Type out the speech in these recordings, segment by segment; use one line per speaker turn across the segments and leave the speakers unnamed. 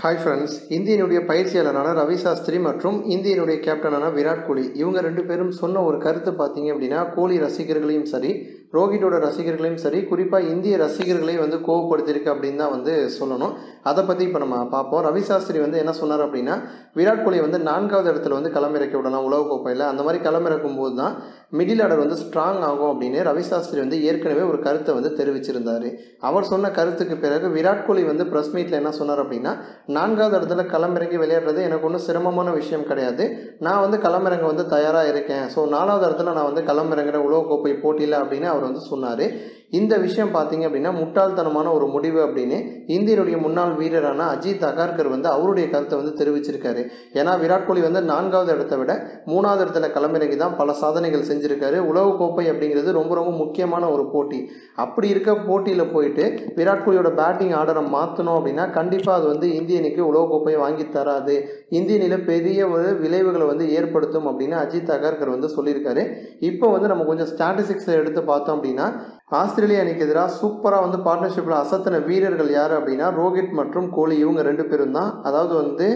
Hi friends இந்தியனுடைய பயிற்சியாளரான ரவி சாஸ்திரி மற்றும் இந்தியனுடைய கேப்டனான விராட் கோலி இவங்க ரெண்டு பேரும் சொன்ன ஒரு கருத்து பார்த்தீங்க அப்படின்னா கோலி ரசிகர்களையும் சரி ரோஹிட்டோட ரசிகர்களையும் சரி குறிப்பாக இந்திய ரசிகர்களையும் வந்து கோவப்படுத்தியிருக்கு அப்படின்னு தான் வந்து சொல்லணும். அதை பற்றி இப்போ நம்ம பார்ப்போம். ரவி சாஸ்திரி வந்து என்ன சொன்னார் அப்படின்னா விராட் கோலி வந்து நான்காவது இடத்துல வந்து களமிறக்கி விடலாம் உலகக்கோப்பையில் அந்த மாதிரி களமிறக்கும் போது தான் மிடில் ஆர்டர் வந்து ஸ்ட்ராங் ஆகும் அப்படின்னு ரவி சாஸ்திரி வந்து ஏற்கனவே ஒரு கருத்தை வந்து தெரிவிச்சிருந்தார். அவர் சொன்ன கருத்துக்கு பிறகு விராட் கோலி வந்து ப்ரெஸ் மீட்டில் என்ன சொன்னார் அப்படின்னா நான்காவது இடத்துல களமிறங்கி விளையாடுறது எனக்கு ஒன்றும் சிரமமான விஷயம் கிடையாது. நான் வந்து களமிறங்க வந்து தயாராக இருக்கேன். ஸோ நாலாவது இடத்துல நான் வந்து களமிறங்குற உலகக்கோப்பை போட்டியில் அப்படின்னு அவர் வந்து சொன்னார் இந்த விஷயம் பார்த்தீங்க அப்படின்னா முட்டாள்தனமான ஒரு முடிவு அப்படின்னு இந்தியனுடைய முன்னாள் வீரரான அஜித் அகார்கர் வந்து அவருடைய கருத்தை வந்து தெரிவிச்சிருக்காரு. ஏன்னா விராட் கோலி வந்து நான்காவது இடத்த விட மூணாவது இடத்துல களமிறங்கி தான் பல சாதனைகள் செஞ்சுருக்காரு. உலகக்கோப்பை அப்படிங்கிறது ரொம்ப ரொம்ப முக்கியமான ஒரு போட்டி. அப்படி இருக்க போட்டியில் போயிட்டு விராட் கோலியோட பேட்டிங் ஆர்டரை மாற்றணும் அப்படின்னா கண்டிப்பாக அது வந்து இந்தியனுக்கு உலகக்கோப்பையை வாங்கி தராது. இந்தியனில் பெரிய ஒரு விளைவுகளை வந்து ஏற்படுத்தும் அப்படின்னு அஜித் அகார்கர் வந்து சொல்லியிருக்காரு. இப்போ வந்து நம்ம கொஞ்சம் ஸ்டாட்டிஸ்டிக்ஸை எடுத்து பார்த்தோம் அப்படின்னா ஆஸ்திரேலியா அணிக்கு எதிராக சூப்பராக வந்து பார்ட்னர்ஷிப்பில் அசத்தின வீரர்கள் யார் அப்படின்னா ரோஹித் மற்றும் கோலி. இவங்க ரெண்டு பேரும் தான். அதாவது வந்து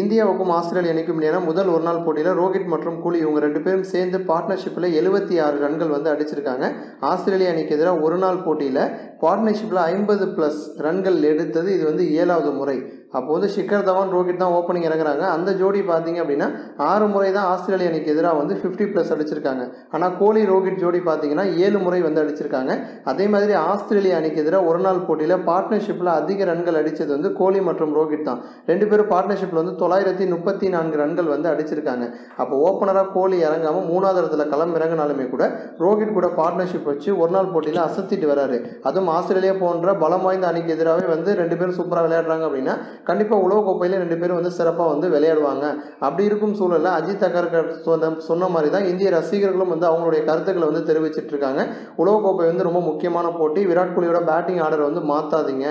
இந்தியாவுக்கும் ஆஸ்திரேலியா அணிக்கும் இடையான முதல் ஒரு நாள் போட்டியில் ரோஹித் மற்றும் கூலி இவங்க ரெண்டு பேரும் சேர்ந்து பார்ட்னர்ஷிப்பில் எழுபத்தி ஆறு ரன்கள் வந்து அடிச்சிருக்காங்க. ஆஸ்திரேலியா அணிக்கு எதிராக ஒரு நாள் போட்டியில் பார்ட்னர்ஷிப்பில் ஐம்பது ப்ளஸ் ரன்கள் எடுத்தது. இது வந்து ஏழாவது முறை. அப்போ வந்து ஷிக்கர் தவான் ரோஹித் தான் ஓப்பனிங் இறங்குறாங்க. அந்த ஜோடி பார்த்தீங்க அப்படின்னா ஆறு முறை தான் ஆஸ்திரேலிய அணிக்கு எதிராக வந்து ஃபிஃப்டி ப்ளஸ் அடிச்சிருக்காங்க. ஆனால் கோலி ரோஹித் ஜோடி பார்த்தீங்கன்னா ஏழு முறை வந்து அடிச்சிருக்காங்க. அதே மாதிரி ஆஸ்திரேலிய அணிக்கு எதிராக ஒரு நாள் போட்டியில் பார்ட்னர்ஷிப்பில் அதிக ரன்கள் அடித்தது வந்து கோலி மற்றும் ரோஹித் தான். ரெண்டு பேரும் பார்ட்னர்ஷிப்பில் வந்து தொள்ளாயிரத்தி முப்பத்தி நான்கு ரன்கள் வந்து அடிச்சிருக்காங்க. அப்போ ஓப்பனராக கோலி இறங்காமல் மூணாவது இடத்துல களம் இறங்கினாலுமே கூட ரோஹித் கூட பார்ட்னர்ஷிப் வச்சு ஒரு நாள் போட்டியில் அசத்திட்டு வராரு. அதுவும் ஆஸ்திரேலியா போன்ற பலம் வாய்ந்த அணிக்கு எதிராகவே வந்து ரெண்டு பேரும் சூப்பராக விளையாடுறாங்க அப்படின்னா கண்டிப்பாக உலகக்கோப்பையில் ரெண்டு பேரும் வந்து சிறப்பாக வந்து விளையாடுவாங்க. அப்படி இருக்கும் சூழலில் அஜித் அகர்கர் சொன்ன சொன்ன மாதிரி தான் இந்திய ரசிகர்களும் வந்து அவங்களுடைய கருத்துக்களை வந்து தெரிவிச்சிட்டு இருக்காங்க. உலகக்கோப்பை வந்து ரொம்ப முக்கியமான போட்டி. விராட் கோலியோட பேட்டிங் ஆர்டர் வந்து மாற்றாதீங்க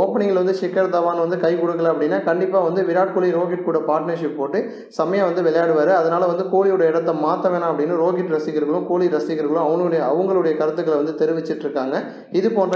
ஓப்பனிங்கில் வந்து ஷிக்கர் தவான் வந்து கை கொடுக்கல அப்படின்னா கண்டிப்பாக வந்து விராட் கோலி ரோஹித் கூட பார்ட்னர்ஷிப் போட்டு செம்மையாக வந்து விளையாடுவார். அதனால் வந்து கோலியோட இடத்த மாற்ற வேணாம் அப்படின்னு ரோஹித் ரசிகர்களும் கோலி ரசிகர்களும் அவங்களுடைய அவங்களுடைய கருத்துக்களை வந்து தெரிவிச்சிட்டு இருக்காங்க. இது போன்ற